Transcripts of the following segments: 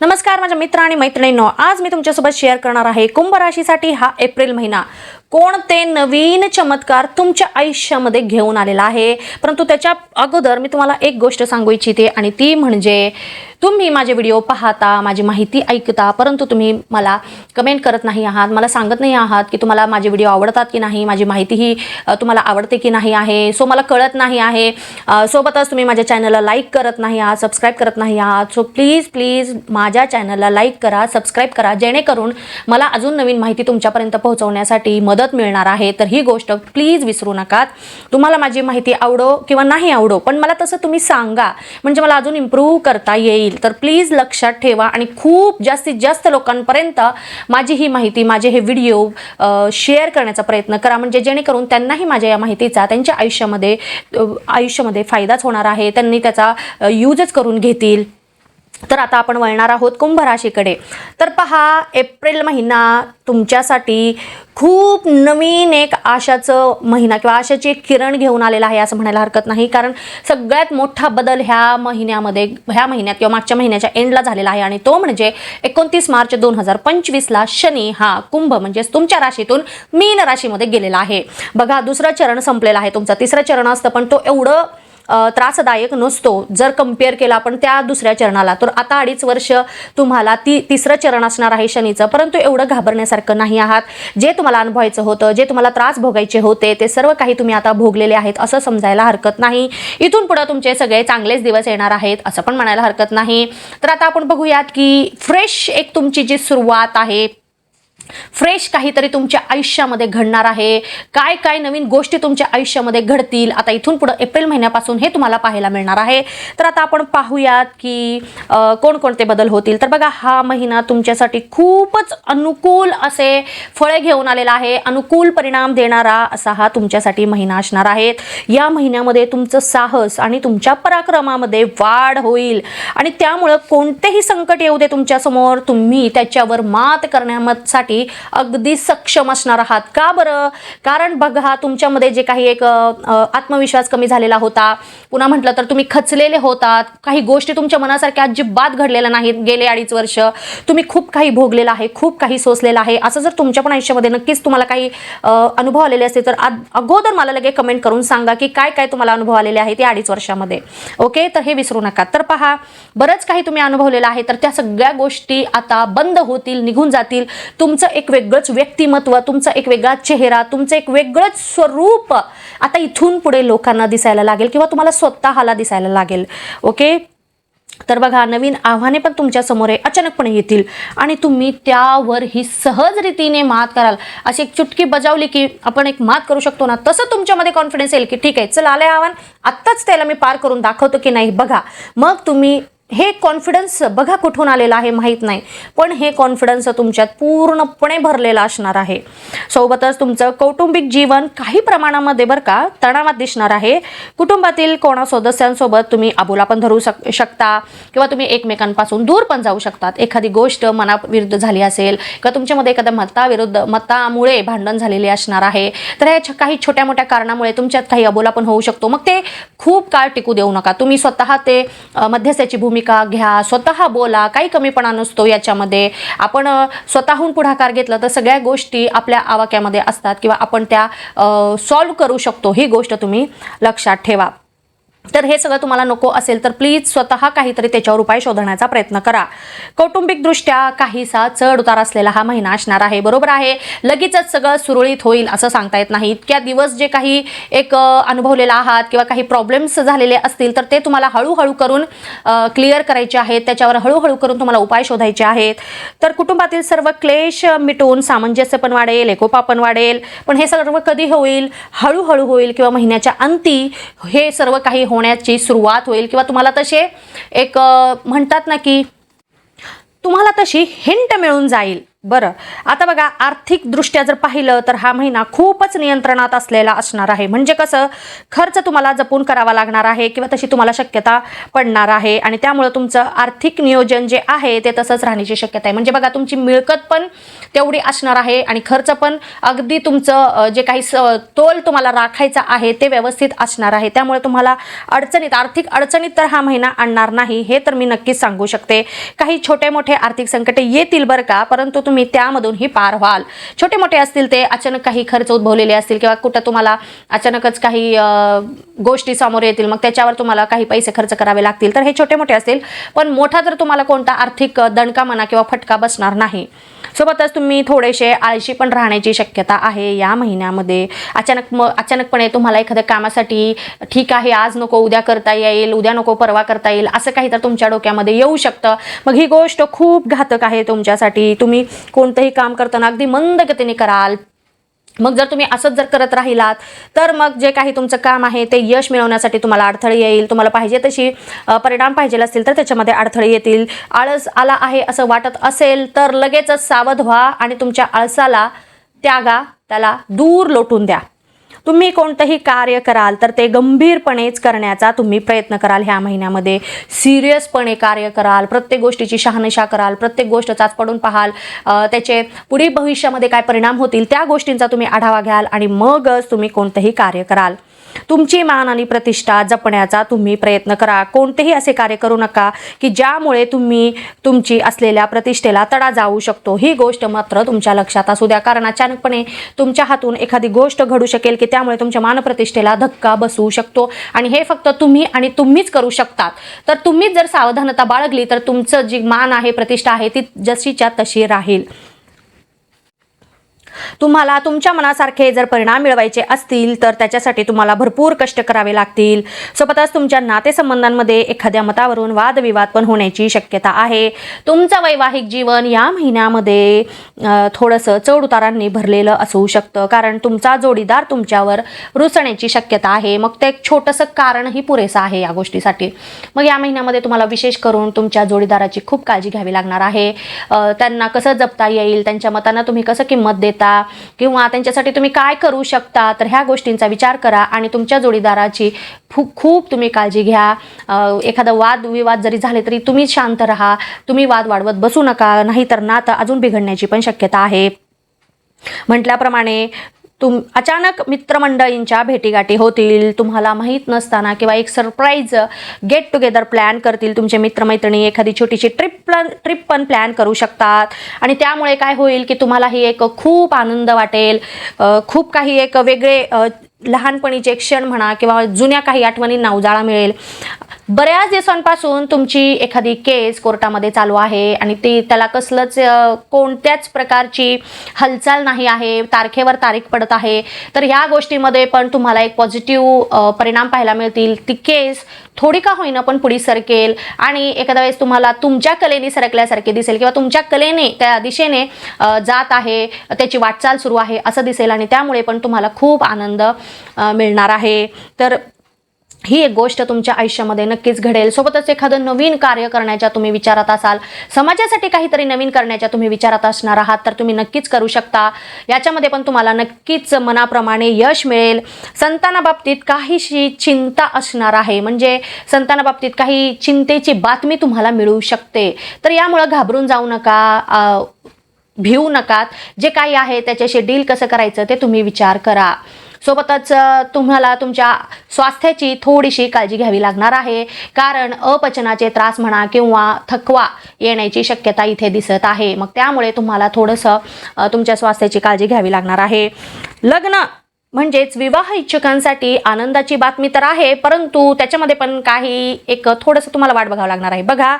नमस्कार माझ्या मित्र आणि मैत्रिणींनो. आज मी तुमच्यासोबत शेअर करणार आहे कुंभ राशीसाठी हा एप्रिल महिना. कोणते नवीन चमत्कार तुमच्या आयुष्यामध्ये घेऊन आलेला आहे? परंतु त्याच्या अगोदर मी तुम्हाला एक गोष्ट सांगू इच्छिते आणि ती म्हणजे तुम्ही माझे व्हिडिओ पाहता माझी माहिती ऐकता परंतु तुम्ही मला कमेंट करत नाही आहात मला सांगत नाही आहात की तुम्हाला माझे व्हिडिओ आवडतात की नाही माझी माहिती ही तुम्हाला आवडते की नाही आहे सो मला कळत नाही आहे. सोबतच तुम्ही माझ्या चॅनलला लाईक करत नाही आहात सबस्क्राईब करत नाही आहात सो प्लीज प्लीज माझ्या चॅनलला लाईक करा सबस्क्राईब करा जेणेकरून मला अजून नवीन माहिती तुमच्यापर्यंत पोहोचवण्यासाठी मदत मिळणार आहे. तर ही गोष्ट प्लीज विसरू नकात. तुम्हाला माझी माहिती आवडो किंवा नाही आवडो पण मला तसं तुम्ही सांगा. म्हणजे मला अजून इम्प्रूव्ह करता येईल. तर प्लीज लक्षात ठेवा आणि खूप जास्तीत जास्त लोकांपर्यंत माझी ही माहिती माझे हे व्हिडिओ शेअर करण्याचा प्रयत्न करा. म्हणजे जेणेकरून त्यांनाही माझ्या या माहितीचा त्यांच्या आयुष्यामध्ये आयुष्यामध्ये फायदाच होणार आहे. त्यांनी त्याचा यूजच करून घेतील. तर आता आपण वळणार आहोत कुंभ राशीकडे. तर पहा एप्रिल महिना तुमच्यासाठी खूप नवीन एक आशाचं महिना किंवा आशाची एक किरण घेऊन आलेला आहे असं म्हणायला हरकत नाही. कारण सगळ्यात मोठा बदल ह्या महिन्यामध्ये ह्या महिन्यात किंवा मागच्या महिन्याच्या एंडला झालेला आहे. आणि तो म्हणजे एकोणतीस मार्च दोन हजार पंचवीसला शनी हा कुंभ म्हणजेच तुमच्या राशीतून मीन राशीमध्ये गेलेला आहे. बघा दुसरं चरण संपलेलं आहे तुमचं. तिसरं चरण असतं पण तो एवढं त्रासदायक नसतो. जर कंपेअर केला आपण त्या दुसऱ्या चरणाला तर आता अडीच वर्ष तुम्हाला ती तिसरं चरण असणार आहे शनीचं. परंतु एवढं घाबरण्यासारखं नाही आहात. जे तुम्हाला अनुभवायचं होतं जे तुम्हाला त्रास भोगायचे होते ते सर्व काही तुम्ही आता भोगलेले आहेत असं समजायला हरकत नाही. इथून पुढं तुमचे सगळे चांगलेच दिवस येणार आहेत असं पण म्हणायला हरकत नाही. तर आता आपण बघूयात की फ्रेश एक तुमची जी सुरुवात आहे फ्रेश काहीतरी तुमच्या आयुष्यामध्ये घडणार आहे. काय काय नवीन गोष्टी तुमच्या आयुष्यामध्ये घडतील? आता इथून पुढं एप्रिल महिन्यापासून हे तुम्हाला पाहायला मिळणार आहे. तर आता आपण पाहूयात की कोणकोणते बदल होतील. तर बघा हा महिना तुमच्यासाठी खूपच अनुकूल असे फळे घेऊन आलेला आहे. अनुकूल परिणाम देणारा असा हा तुमच्यासाठी महिना असणार आहे. या महिन्यामध्ये तुमचं साहस आणि तुमच्या पराक्रमामध्ये वाढ होईल. आणि त्यामुळं कोणतेही संकट येऊ दे तुमच्यासमोर. तुम्ही त्याच्यावर मात करण्यासाठी अगदी सक्षम असणार आहात. का बरं? कारण बघा तुमच्यामध्ये जे काही एक आत्मविश्वास कमी झालेला होता. पुन्हा म्हटलं तर तुम्ही खचलेले होतात. काही गोष्टी तुमच्या मनासारख्या अजिबात घडलेल्या नाहीत गेले अडीच वर्ष. तुम्ही खूप काही भोगलेलं आहे खूप काही सोसलेलं आहे. असं जर तुमच्या पण आयुष्यामध्ये नक्कीच तुम्हाला काही अनुभव आलेले असतील तर अगोदर मला लगे कमेंट करून सांगा की काय काय तुम्हाला अनुभव आलेले आहेत ते अडीच वर्षामध्ये. ओके तर हे विसरू नका. तर पहा बरंच काही तुम्ही अनुभवलेलं आहे तर त्या सगळ्या गोष्टी आता बंद होतील निघून जातील. तुमचं एक वेगळंच व्यक्तिमत्व तुमचा एक वेगळा चेहरा तुमचं एक वेगळंच स्वरूप आता इथून पुढे लोकांना दिसायला लागेल किंवा तुम्हाला स्वतःला दिसायला लागेल. ओके तर बघा नवीन आव्हाने पण तुमच्यासमोर आहे. अचानकपणे येतील. आणि तुम्ही त्यावर ही सहज रीतीने मात कराल. अशी एक चुटकी बजावली की आपण एक मात करू शकतो ना तसं तुमच्यामध्ये कॉन्फिडन्स येईल की ठीक आहे चल आलं आव्हान आत्ताच त्याला मी पार करून दाखवतो की नाही. बघा मग तुम्ही हे कॉन्फिडन्स बघा कुठून आलेलं आहे माहीत नाही. पण हे कॉन्फिडन्स तुमच्यात पूर्णपणे भरलेलं असणार आहे. सोबतच तुमचं कौटुंबिक जीवन काही प्रमाणामध्ये बरं का तणावात दिसणार आहे. कुटुंबातील कोणा सदस्यांसोबत तुम्ही आबोला पण धरू शक शकता किंवा तुम्ही एकमेकांपासून दूर पण जाऊ शकतात. एखादी गोष्ट मनाविरुद्ध झाली असेल किंवा तुमच्यामध्ये एखाद्या मताविरुद्ध मतामुळे भांडण झालेले असणार आहे तर ह्या छ- काही छोट्या मोठ्या कारणामुळे तुमच्यात काही अबोला पण होऊ शकतो. मग ते खूप काळ टिकू देऊ नका. तुम्ही स्वतः ते अ, मध्यस्थाची भूमिका घ्या स्वतः बोला काही कमीपणा नसतो याच्यामध्ये. आपण स्वतःहून पुढाकार घेतला तर सगळ्या गोष्टी आपल्या आवाक्यामध्ये असतात किंवा आपण त्या सॉल्व्ह करू शकतो. ही गोष्ट तुम्ही लक्षात ठेवा. तर हे सगळं तुम्हाला नको असेल तर प्लीज स्वतः काहीतरी त्याच्यावर उपाय शोधण्याचा प्रयत्न करा. कौटुंबिकदृष्ट्या काहीसा चढ उतार असलेला हा महिना असणार आहे. बरोबर आहे? लगेचच सगळं सुरळीत होईल असं सांगता येत नाही. इतक्या दिवस जे काही एक अनुभवलेला आहात किंवा काही प्रॉब्लेम्स झालेले असतील तर ते तुम्हाला हळूहळू करून क्लिअर करायचे आहेत. त्याच्यावर हळूहळू करून तुम्हाला उपाय शोधायचे आहेत. तर कुटुंबातील सर्व क्लेश मिटून सामंजस्य पण वाढेल एकोपा पण वाढेल. पण हे सर्व कधी होईल? हळूहळू होईल किंवा महिन्याच्या अंती हे सर्व काही होण्याची सुरुवात होईल किंवा तुम्हाला तसे एक म्हणतात ना की तुम्हाला तशी हिंट मिळून जाईल. बरं. आता बघा आर्थिकदृष्ट्या जर पाहिलं तर हा महिना खूपच नियंत्रणात असलेला असणार आहे. म्हणजे कसं खर्च तुम्हाला जपून करावा लागणार आहे किंवा तशी तुम्हाला शक्यता पडणार आहे आणि त्यामुळं तुमचं आर्थिक नियोजन जे आहे ते तसंच राहण्याची शक्यता आहे. म्हणजे बघा तुमची मिळकत पण तेवढी असणार आहे आणि खर्च पण अगदी तुमचं जे काही स तोल तुम्हाला राखायचा आहे ते व्यवस्थित असणार आहे. त्यामुळे तुम्हाला अडचणीत आर्थिक अडचणीत तर हा महिना आणणार नाही हे तर मी नक्कीच सांगू शकते. काही छोटे मोठे आर्थिक संकटे येतील बरं का परंतु तुम्ही त्यामधूनही पार व्हाल. छोटे मोठे असतील ते अचानक काही खर्च उद्भवलेले असतील किंवा कुठं तुम्हाला अचानकच काही गोष्टी समोर येतील मग त्याच्यावर तुम्हाला काही पैसे खर्च करावे लागतील. तर हे छोटे मोठे असतील पण मोठा जर तुम्हाला कोणता आर्थिक दणका म्हणा किंवा फटका बसणार नाही. सोबतच तुम्ही थोडेसे आळशी पण राहण्याची शक्यता आहे या महिन्यामध्ये. अचानक मग अचानकपणे तुम्हाला एखाद्या कामासाठी ठीक आहे आज नको उद्या करता येईल उद्या नको परवा करता येईल असं काही तर तुमच्या डोक्यामध्ये येऊ शकतं. मग ही गोष्ट खूप घातक आहे तुमच्यासाठी. तुम्ही कोणतंही काम करताना अगदी मंद गतीने कराल. मग जर तुम्ही असंच जर करत राहिलात तर मग जे काही तुमचं काम आहे ते यश मिळवण्यासाठी तुम्हाला अडथळे येईल. तुम्हाला पाहिजे तशी परिणाम पाहिजे असतील तर त्याच्यामध्ये अडथळे येतील. आळस आला आहे असं वाटत असेल तर लगेचच सावध व्हा आणि तुमच्या आळसाला त्यागा त्याला दूर लोटून द्या. तुम्ही कोणतंही कार्य कराल तर ते गंभीरपणेच करण्याचा तुम्ही प्रयत्न कराल ह्या महिन्यामध्ये. सिरियसपणे कार्य कराल प्रत्येक गोष्टीची शहानिशा कराल प्रत्येक गोष्ट चाचपडून पाहाल त्याचे पुढील भविष्यामध्ये काय परिणाम होतील त्या गोष्टींचा तुम्ही आढावा घ्याल आणि मगच तुम्ही कोणतंही कार्य कराल. तुमची मान आणि प्रतिष्ठा जपण्याचा तुम्ही प्रयत्न करा. कोणतेही असे कार्य करू नका की ज्यामुळे तुम्ही तुमची असलेल्या प्रतिष्ठेला तडा जाऊ शकतो. ही गोष्ट मात्र तुमच्या लक्षात असू द्या. कारण अचानकपणे तुमच्या हातून एखादी गोष्ट घडू शकेल की त्यामुळे तुमच्या मानप्रतिष्ठेला धक्का बसू शकतो. आणि हे फक्त तुम्ही आणि तुम्हीच करू शकतात. तर तुम्हीच जर सावधानता बाळगली तर तुमचं जी मान आहे प्रतिष्ठा आहे ती जशीच्या तशी राहील. तुम्हाला तुमच्या मनासारखे जर परिणाम मिळवायचे असतील तर त्याच्यासाठी तुम्हाला भरपूर कष्ट करावे लागतील. सोबतच तुमच्या नातेसंबंधांमध्ये एखाद्या मतावरून वादविवाद पण होण्याची शक्यता आहे. तुमचं वैवाहिक जीवन या महिन्यामध्ये थोडंसं चढउतारांनी भरलेलं असू शकतं. कारण तुमचा जोडीदार तुमच्यावर रुसण्याची शक्यता आहे. मग ते एक छोटंसं कारणही पुरेसं आहे या गोष्टीसाठी. मग या महिन्यामध्ये तुम्हाला विशेष करून तुमच्या जोडीदाराची खूप काळजी घ्यावी लागणार आहे. त्यांना कसं जपता येईल त्यांच्या मतांना तुम्ही कसं किंमत देता किंवा त्यांच्यासाठी तुम्ही काय करू शकता तर ह्या गोष्टींचा विचार करा आणि तुमच्या जोडीदाराची खूप खूप तुम्ही काळजी घ्या. एखादा वाद विवाद जरी झाले तरी तुम्ही शांत राहा तुम्ही वाद वाढवत बसू नका नाही तर नातं अजून बिघडण्याची पण शक्यता आहे. म्हटल्याप्रमाणे तुम अचानक मित्रमंडळींच्या भेटीगाठी होतील तुम्हाला माहीत नसताना किंवा एक सरप्राईज गेट टुगेदर प्लॅन करतील तुमचे मित्रमैत्रिणी एखादी छोटीशी ट्रिप प्लॅन ट्रिप पण प्लॅन करू शकतात. आणि त्यामुळे काय होईल की तुम्हालाही एक खूप आनंद वाटेल. खूप काही एक वेगळे लहानपणीचे क्षण म्हणा किंवा जुन्या काही आठवणींना उजाळा मिळेल. बऱ्याच दिवसांपासून तुमची एखादी केस कोर्टामध्ये चालू आहे आणि ती त्याला कसलंच कोणत्याच प्रकारची हालचाल नाही आहे तारखेवर तारीख पडत आहे तर ह्या गोष्टीमध्ये पण तुम्हाला एक पॉझिटिव्ह परिणाम पाहायला मिळतील. ती केस थोडी का होईना पण पुढे सरकेल आणि एखाद्या वेळेस तुम्हाला तुमच्या कलेने सरकल्यासारखे दिसेल किंवा तुमच्या कलेने त्या दिशेने जात आहे त्याची वाटचाल सुरू आहे असं दिसेल आणि त्यामुळे पण तुम्हाला खूप आनंद मिळणार आहे. तर ही एक गोष्ट तुमच्या आयुष्यामध्ये नक्कीच घडेल. सोबतच एखादं नवीन कार्य करण्याच्या तुम्ही विचारात असाल समाजासाठी काहीतरी नवीन करण्याच्या तुम्ही विचारात असणार आहात तर तुम्ही नक्कीच करू शकता. याच्यामध्ये पण तुम्हाला नक्कीच मनाप्रमाणे यश मिळेल. संतानाबाबतीत काहीशी चिंता असणार आहे. म्हणजे संतानाबाबतीत काही चिंतेची बातमी तुम्हाला मिळू शकते. तर यामुळं घाबरून जाऊ नका भिवू नकात जे काही आहे त्याच्याशी डील कसं करायचं ते तुम्ही विचार करा. सोबतच तुम्हाला तुमच्या स्वास्थ्याची थोडीशी काळजी घ्यावी लागणार आहे. कारण अपचनाचे त्रास म्हणा किंवा थकवा येण्याची शक्यता इथे दिसत आहे. मग त्यामुळे तुम्हाला थोडंसं तुमच्या स्वास्थ्याची काळजी घ्यावी लागणार आहे. लग्न म्हणजेच विवाह इच्छुकांसाठी आनंदाची बातमी तर आहे परंतु त्याच्यामध्ये पण काही एक थोडंसं तुम्हाला वाट बघावं लागणार आहे. बघा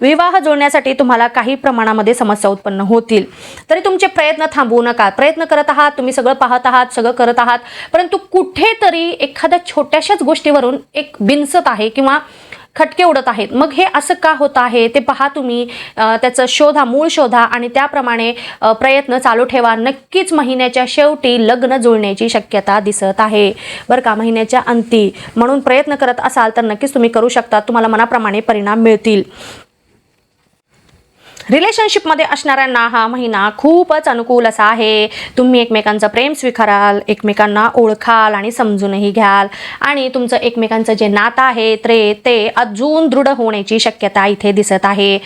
विवाह जुळण्यासाठी तुम्हाला काही प्रमाणामध्ये समस्या उत्पन्न होतील. तरी तुमचे प्रयत्न थांबवू नका. प्रयत्न करत आहात तुम्ही सगळं पाहत आहात सगळं करत आहात परंतु कुठेतरी एखाद्या छोट्याशाच गोष्टीवरून एक बिनसत आहे किंवा खटके उडत आहेत. मग हे असं का होत आहे? ते पहा तुम्ही. त्याचं शोधा मूळ शोधा आणि त्याप्रमाणे प्रयत्न चालू ठेवा. नक्कीच महिन्याच्या शेवटी लग्न जुळण्याची शक्यता दिसत आहे. बरं का? महिन्याच्या अंती. म्हणून प्रयत्न करत असाल तर नक्कीच तुम्ही करू शकता. तुम्हाला मनाप्रमाणे परिणाम मिळतील. रिलेशनशिपमध्ये असणाऱ्यांना हा महिना खूपच अनुकूल असा आहे. तुम्ही एकमेकांचं प्रेम स्वीकाराल एकमेकांना ओळखाल आणि समजूनही घ्याल. आणि तुमचं एकमेकांचं जे नातं आहे ते ते अजून दृढ होण्याची शक्यता इथे दिसत आहे.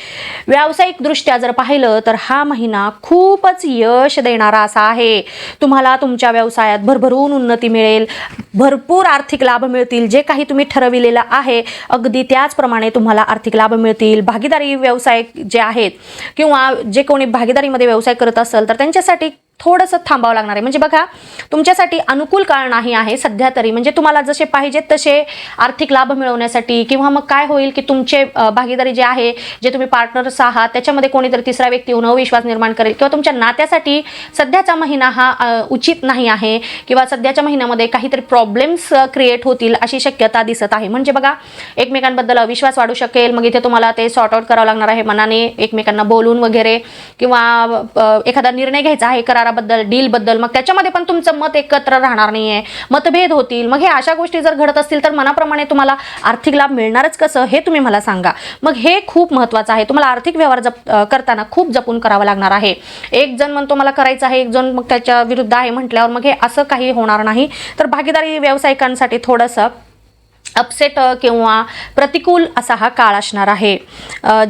व्यावसायिकदृष्ट्या जर पाहिलं तर हा महिना खूपच यश देणारा असा आहे. तुम्हाला तुमच्या व्यवसायात भरभरून उन्नती मिळेल. भरपूर आर्थिक लाभ मिळतील. जे काही तुम्ही ठरविलेलं आहे अगदी त्याचप्रमाणे तुम्हाला आर्थिक लाभ मिळतील. भागीदारी व्यवसाय जे आहेत किंवा जे कोणी भागीदारीमध्ये व्यवसाय करत असेल तर त्यांच्यासाठी थोडंसं थांबावं लागणार आहे. म्हणजे बघा तुमच्यासाठी अनुकूल काळ नाही आहे सध्या तरी. म्हणजे तुम्हाला जसे पाहिजेत तसे आर्थिक लाभ मिळवण्यासाठी किंवा मग काय होईल की तुमचे भागीदारी जे आहे जे तुम्ही पार्टनर्स आहात त्याच्यामध्ये कोणीतरी तिसरा व्यक्ती होऊन अविश्वास निर्माण करेल. किंवा तुमच्या नात्यासाठी सध्याचा महिना हा उचित नाही आहे किंवा सध्याच्या महिन्यामध्ये काहीतरी प्रॉब्लेम्स क्रिएट होतील अशी शक्यता दिसत आहे. म्हणजे बघा एकमेकांबद्दल अविश्वास वाढू शकेल. मग इथे तुम्हाला ते सॉर्ट आउट करावं लागणार आहे मनाने एकमेकांना बोलून वगैरे किंवा एखादा निर्णय घ्यायचा आहे करा कराराबद्दल डीलबद्दल मग त्याच्यामध्ये पण तुमचं मत एकत्र राहणार नाही आहे मतभेद होतील. मग हे अशा गोष्टी जर घडत असतील तर मनाप्रमाणे तुम्हाला आर्थिक लाभ मिळणारच कसं हे तुम्ही मला सांगा. मग हे खूप महत्त्वाचं आहे. तुम्हाला आर्थिक व्यवहार जप करताना खूप जपून करावं लागणार आहे. एक जण म्हणतो मला करायचं आहे. एक जण मग त्याच्या विरुद्ध आहे म्हटल्यावर मग हे असं काही होणार नाही. तर भागीदारी व्यावसायिकांसाठी थोडंसं अपसेट किंवा प्रतिकूल असा हा काळ असणार आहे.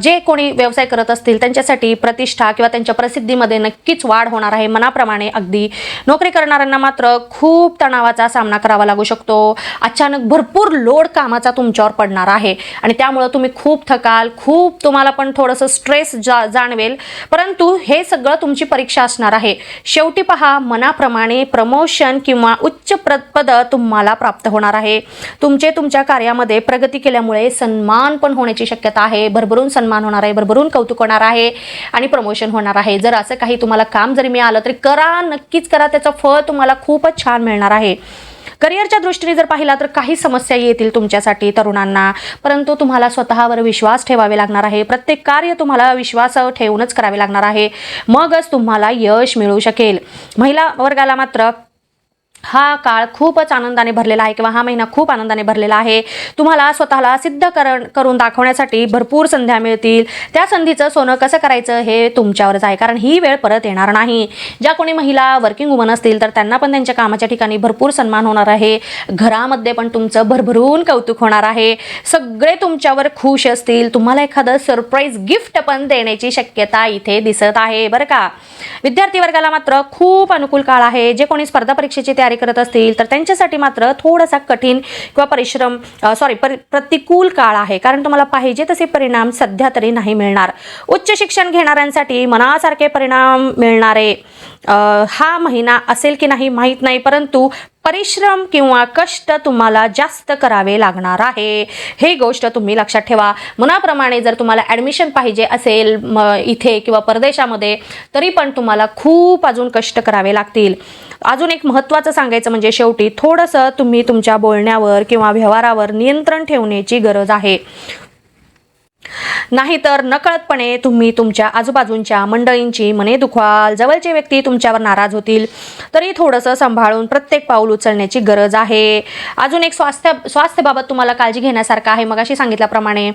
जे कोणी व्यवसाय करत असतील त्यांच्यासाठी प्रतिष्ठा किंवा त्यांच्या प्रसिद्धीमध्ये नक्कीच वाढ होणार आहे. मनाप्रमाणे अगदी नोकरी करणाऱ्यांना मात्र खूप तणावाचा सामना करावा लागू शकतो. अचानक भरपूर लोड कामाचा तुमच्यावर पडणार आहे. आणि त्यामुळं तुम्ही खूप थकाल खूप तुम्हाला पण थोडंसं स्ट्रेस जा जाणवेल. परंतु हे सगळं तुमची परीक्षा असणार आहे. शेवटी पहा मनाप्रमाणे प्रमोशन किंवा उच्च प्र पद तुम्हाला प्राप्त होणार आहे. तुमचे तुमचे तुमच्या कार्यामध्ये प्रगती केल्यामुळे सन्मान पण होण्याची शक्यता आहे. भरभरून सन्मान होणार आहे भरभरून कौतुक होणार आहे आणि प्रमोशन होणार आहे. जर असं काही तुम्हाला काम जरी मिळालं तरी करा नक्कीच करा. त्याचं फळ तुम्हाला खूपच छान मिळणार आहे. करिअरच्या दृष्टीने जर पाहिला तर काही समस्या येतील तुमच्यासाठी तरुणांना. परंतु तुम्हाला स्वतःवर विश्वास ठेवावे लागणार आहे. प्रत्येक कार्य तुम्हाला विश्वास ठेवूनच करावे लागणार आहे. मगच तुम्हाला यश मिळू शकेल. महिला वर्गाला मात्र हा काळ खूपच आनंदाने भरलेला आहे किंवा हा महिना खूप आनंदाने भरलेला आहे. तुम्हाला स्वतःला सिद्ध करण करून दाखवण्यासाठी भरपूर संध्या मिळतील. त्या संधीचं सोनं कसं करायचं हे तुमच्यावरच आहे. कारण ही वेळ परत येणार नाही. ज्या कोणी महिला वर्किंग वुमन असतील तर त्यांना पण त्यांच्या कामाच्या ठिकाणी भरपूर सन्मान होणार आहे. घरामध्ये पण तुमचं भरभरून कौतुक होणार आहे. सगळे तुमच्यावर खुश असतील. तुम्हाला एखादं सरप्राईज गिफ्ट पण देण्याची शक्यता इथे दिसत आहे. बरं का? विद्यार्थी वर्गाला मात्र खूप अनुकूल काळ आहे. जे कोणी स्पर्धा परीक्षेची तयारी करत असतील तर त्यांच्यासाठी मात्र थोडासा कठीण किंवा परिश्रम सॉरी प्रतिकूल काळ आहे. कारण तुम्हाला पाहिजे तसे परिणाम सध्या तरी नाही मिळणार. उच्च शिक्षण घेणाऱ्यांसाठी मनासारखे परिणाम मिळणारे हा महिना असेल की नाही माहीत नाही परंतु परिश्रम किंवा कष्ट तुम्हाला जास्त करावे लागणार आहे. हे गोष्ट तुम्ही लक्षात ठेवा. मनाप्रमाणे जर तुम्हाला ॲडमिशन पाहिजे असेल म इथे किंवा परदेशामध्ये तरी पण तुम्हाला खूप अजून कष्ट करावे लागतील. अजून एक महत्त्वाचं सांगायचं म्हणजे शेवटी थोडंसं तुम्ही तुमच्या बोलण्यावर किंवा व्यवहारावर नियंत्रण ठेवण्याची गरज आहे. नाहीतर नकळतपणे तुम्ही तुमच्या आजूबाजूंच्या मंडळींची मने दुखवाल. जवळचे व्यक्ती तुमच्यावर नाराज होतील. तरी थोडंसं सांभाळून प्रत्येक पाऊल उचलण्याची गरज आहे. अजून एक स्वास्थ्य स्वास्थ्यबाबत तुम्हाला काळजी घेण्यासारखं आहे. मगाशी सांगितल्याप्रमाणे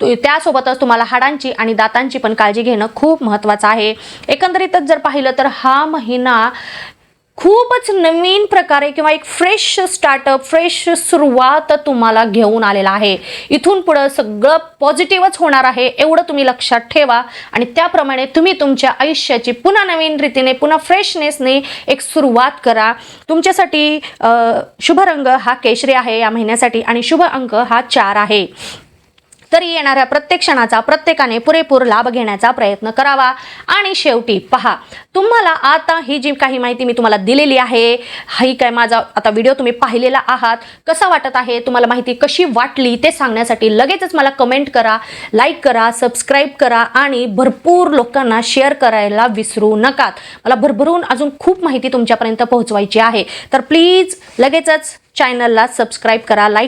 त्यासोबतच तुम्हाला हाडांची आणि दातांची पण काळजी घेणं खूप महत्त्वाचं आहे. एकंदरीतच जर पाहिलं तर हा महिना खूपच नवीन प्रकारे किंवा एक फ्रेश स्टार्टअप फ्रेश सुरुवात तुम्हाला घेऊन आलेला आहे. इथून पुढं सगळं पॉझिटिव्हच होणार आहे एवढं तुम्ही लक्षात ठेवा. आणि त्याप्रमाणे तुम्ही तुमच्या आयुष्याची पुन्हा नवीन रीतीने पुन्हा फ्रेशनेसने एक सुरुवात करा. तुमच्यासाठी शुभ रंग हा केशरी आहे या महिन्यासाठी आणि शुभ अंक हा चार आहे. तरी येणाऱ्या प्रत्येक क्षणाचा प्रत्येकाने पुरेपूर लाभ घेण्याचा प्रयत्न करावा. आणि शेवटी पहा तुम्हाला आता ही जी काही माहिती मी तुम्हाला दिलेली आहे ही काय माझा आता व्हिडिओ तुम्ही पाहिलेला आहात कसा वाटत आहे तुम्हाला माहिती कशी वाटली ते सांगण्यासाठी लगेचच मला कमेंट करा लाईक करा सबस्क्राईब करा आणि भरपूर लोकांना शेअर करायला विसरू नकात मला भरभरून अजून खूप माहिती तुमच्यापर्यंत पोहोचवायची आहे. तर प्लीज लगेचच चॅनलला सबस्क्राईब करा लाईक